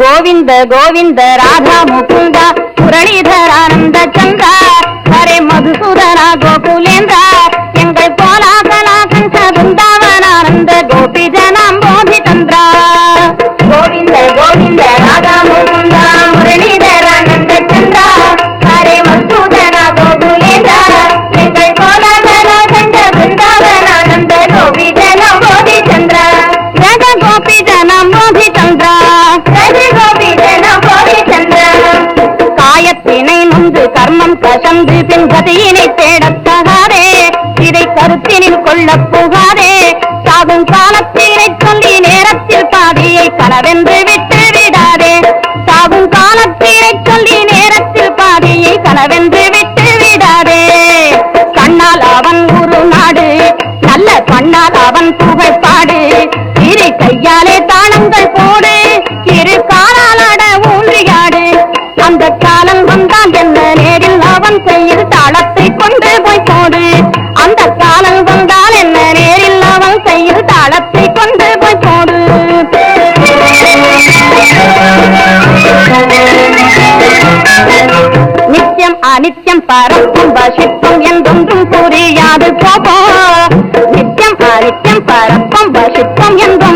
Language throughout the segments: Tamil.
கோவிந்த கோவிந்த ராதா முகுந்தா முரளிதரானந்த சந்தா வந்து பின் கதையினை தேடத் தகாதே இதை கருத்தினில் கொள்ளப் போகாதே. சாகும் காலத்தினை சொல்லி நேரத்தில் பாதியை கனவென்று விட்டு விடாதே. சாகும் காலத்தினை சொல்லி நேரத்தில் பாதியை கனவென்று விட்டு விடாதே. கண்ணால் அவன் ஒரு நாடு நல்ல பண்ணால் அவன் புகைப்பாடு இரு கையாலே அனித்யம் பரத்தும் வசித்தும் என்றொன்றும் புரியாது போபோ. நித்யம் அனித்யம் பரத்தும் வசித்தும் என்றும்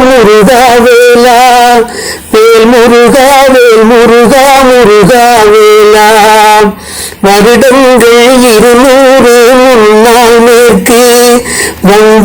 முருகா வேலா. வேல் முருகா வேல் முருகா முருகா வேலா. வருடங்கள் இருநூறு முன்னால் நேற்று